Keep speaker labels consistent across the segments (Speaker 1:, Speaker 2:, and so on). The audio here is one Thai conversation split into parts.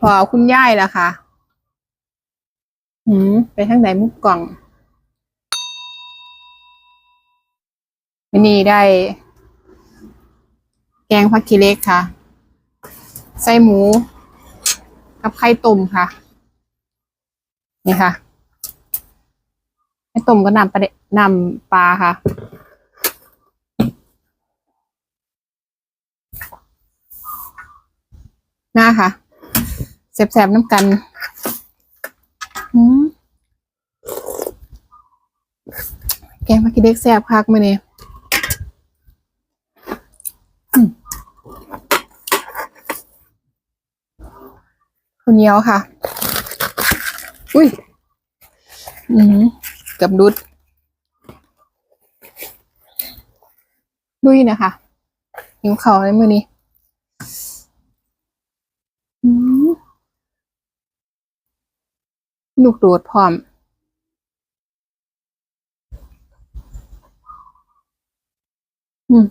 Speaker 1: พอคุณย่ายล่ะค่ะหืมไปทางไหนมุกกล่องวันนี้ได้ แกงผักขี้เล็กค่ะ ใส่หมู กับไข่ต้มค่ะ นี่ค่ะไข่ต้มก็นำปลาเดนำปลาค่ะหน้าค่ะ แสบๆน้ำกันอืมแกงผักขี้เหล็กแซ่บคักมื้อนี้อืมข้าวเหนียวค่ะ อุ้ย อืมกับดุด ดุยนะคะหิวเข้าเลยมือนี้ ลูกโดดพร้อม อืม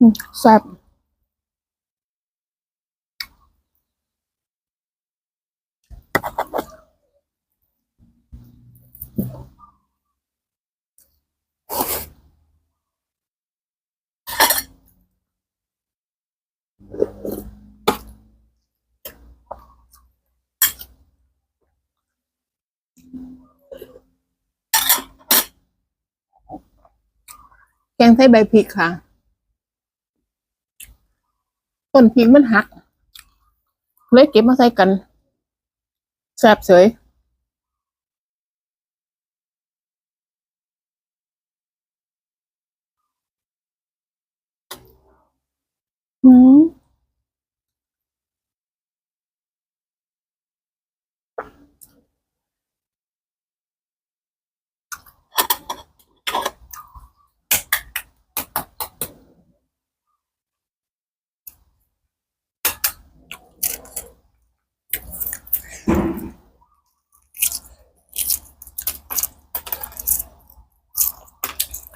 Speaker 1: อืม แกงไส้ใบพริกค่ะต้นพริกมันหัก เลยเก็บมาใส่กันแซ่บเฉยอืม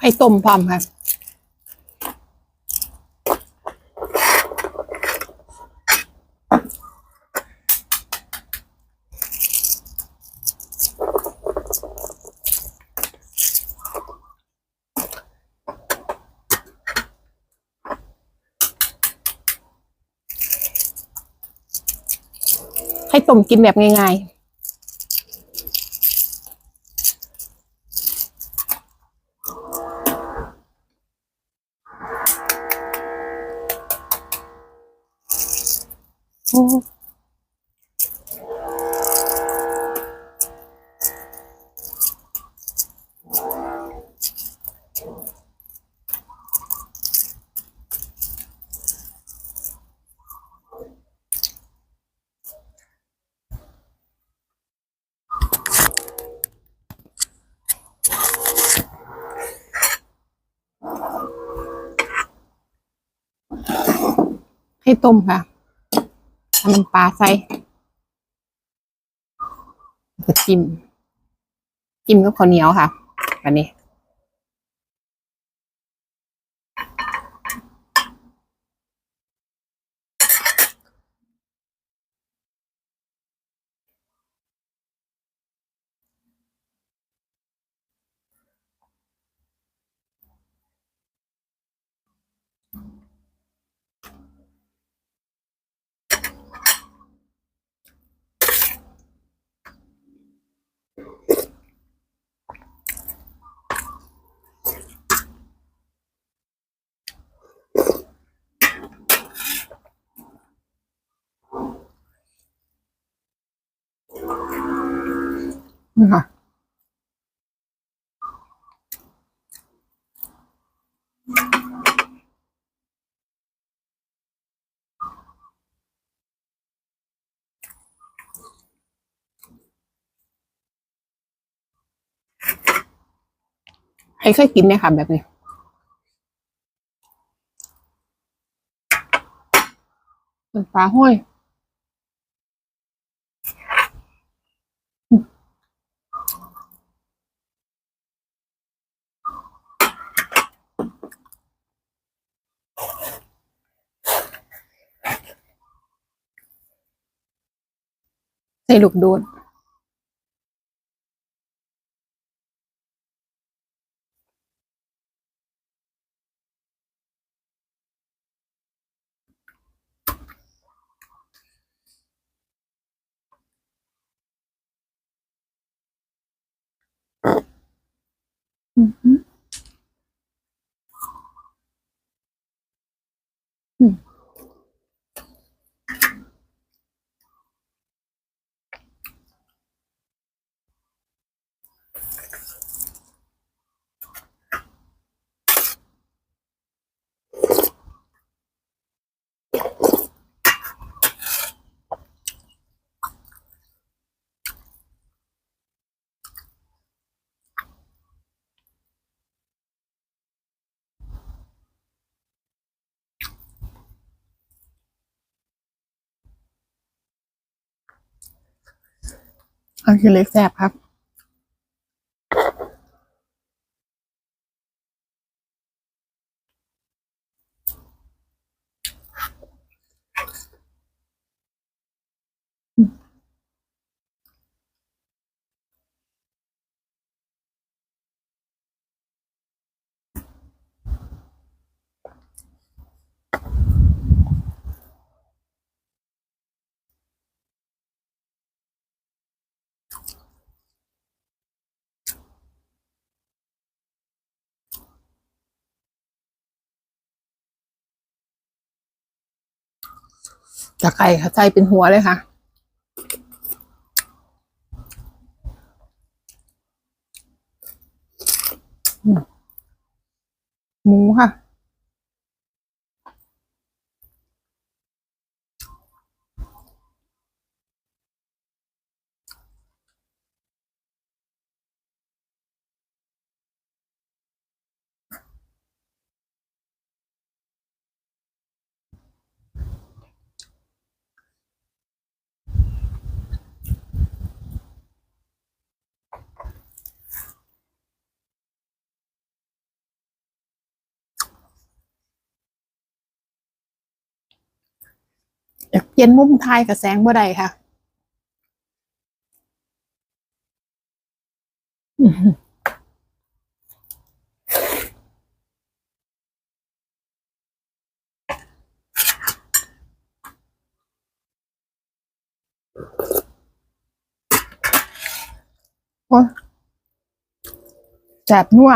Speaker 1: ไข่ต้มพร้อมค่ะให้ต้มกินแบบง่ายๆ ที่ต้มค่ะทำมันำปลาใส่ก็จิ้มจิ้มกับข้าวเหนียวค่ะอันนี้ นี่ค่ะให้เคยกินเนี่ยค่ะแบบนี้เป็นปลาห้อย ใส่ลูกโดด อันคือเล็กแสบครับ ตะไคร้ค่ะใส่เป็นหัวเลยค่ะ หมูค่ะ อยากเปลี่ยนมุมทายกับแสงบ่ได้ค่ะอื้อหือโอ้ยแสบนัว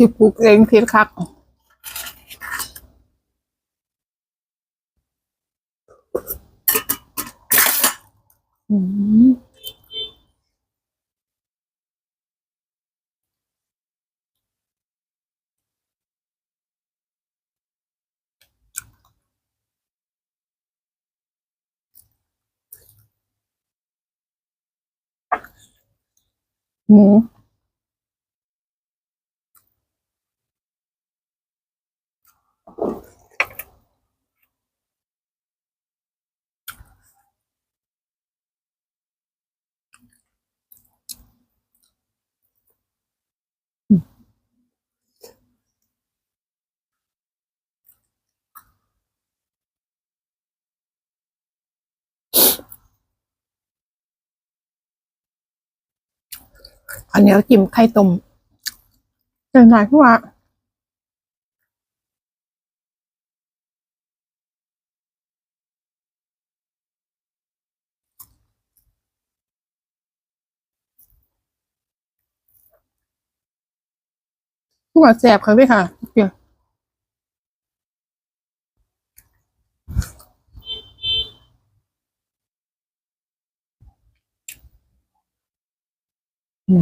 Speaker 1: ที่ปลูกเองเพิษคักอืมหมู อันนี้เราจิ้มไข่ต้มเจ๋งหน่อยเพว่าเพราะว่าแสบค่ะพี่ค่ะเดี๋ยว อื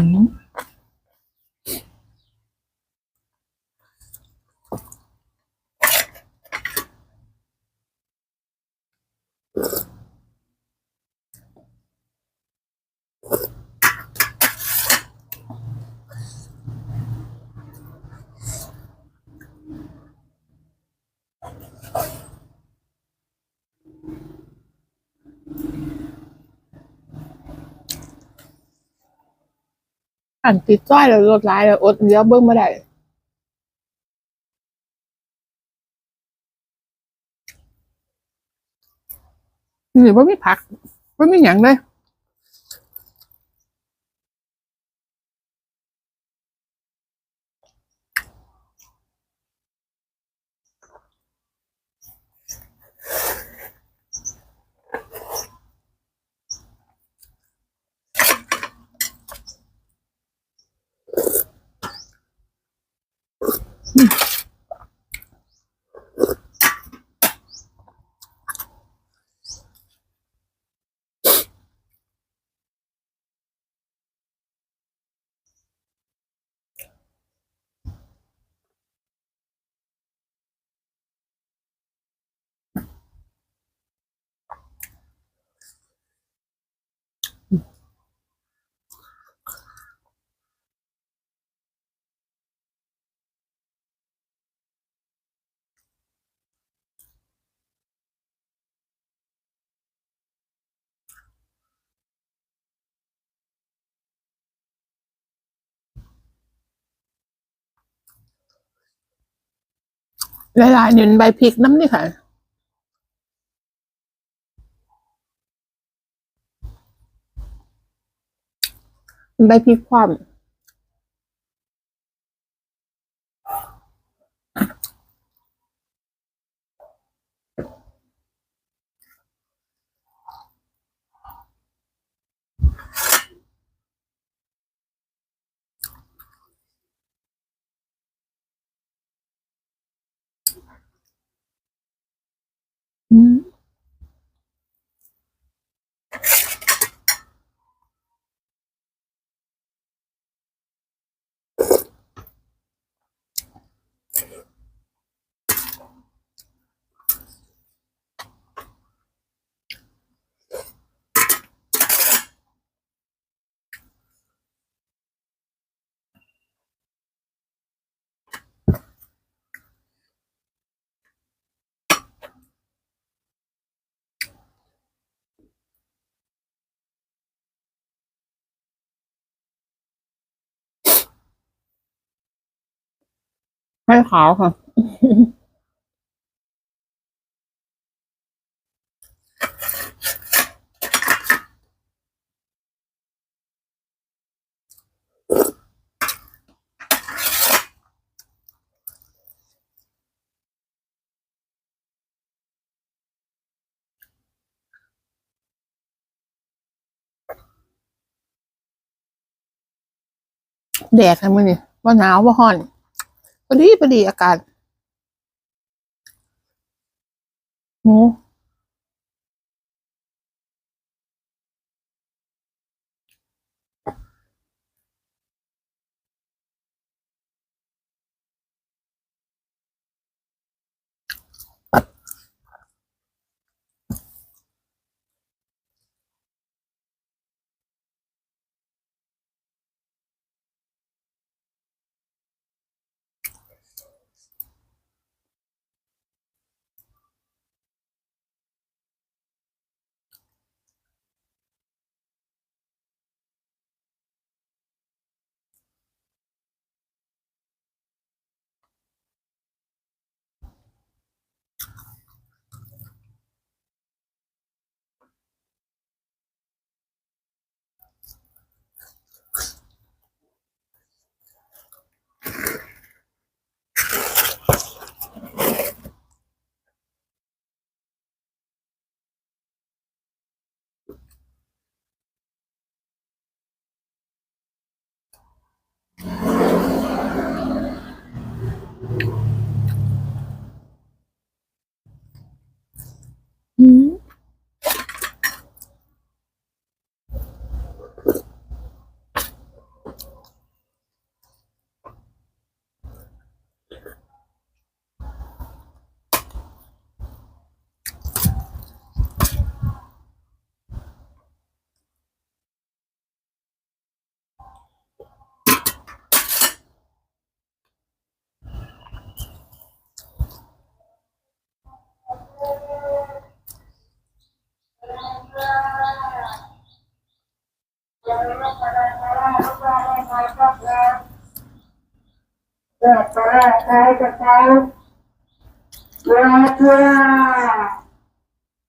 Speaker 1: มอันติดจ้อยแล้วรถร้ายแล้วอดเลี้ยวเบิ้งไม่ได้นี่ว่ามีผักว่ามีหยังเลย หลายๆเนี่ยใบพริกน้ำนี่ค่ะ ใบพริกความ ให้ขาวค่ะ แดดค่ะมือนี่ยว่าหนาวว่าฮ้อน พอดีพอดีอาการโอ้อืม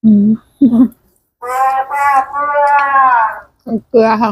Speaker 1: อืมเกลือค่ะ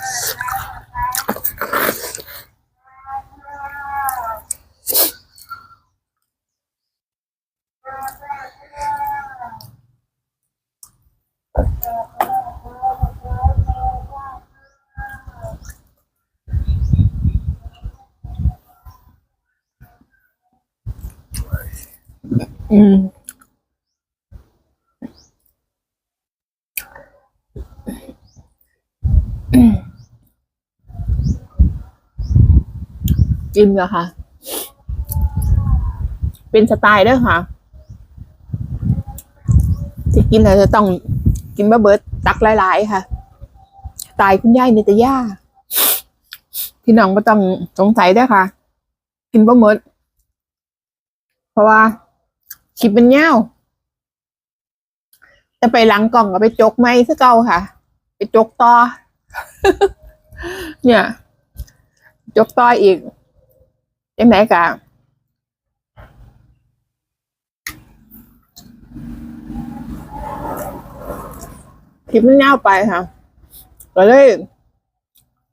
Speaker 1: กินเหรอคะเป็นสไตล์ด้อค่ะที่กินเราจะต้องกินบะเบิดตักหลาย ๆ ค่ะสไตล์คุณยายนิตยาพี่น้องก็ต้องสงสัยด้อค่ะ กินบะเบิดเพราะว่าคลิปมันยาวจะไปหลังกล่องก็ไปจกไม่ซะเก่าค่ะ ไปจกต่อ เนี่ย จกต่ออีก ยังไงกะคลิปมันยาไปค่ะ ก็เลย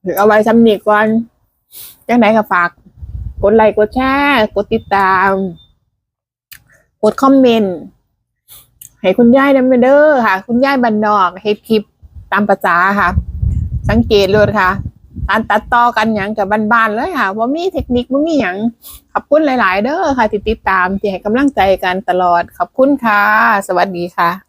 Speaker 1: ถือเอาไว้สำนีก่อนยังไงก็ฝาก กดไลค์กดแชร์กดติดตาม กดคอมเมนต์ให้คุณยายนำเด้อค่ะ คุณยายบันนอกเฮ็ดคลิปตามภาษาค่ะ สังเกตเลยค่ะ การตัดต่อกันอย่างกับบ้านๆเลยค่ะว่ามีเทคนิคว่ามีอย่างขอบคุณหลาย ๆ เด้อค่ะที่ติดตามที่ให้กำลังใจกันตลอดขอบคุณค่ะ สวัสดีค่ะ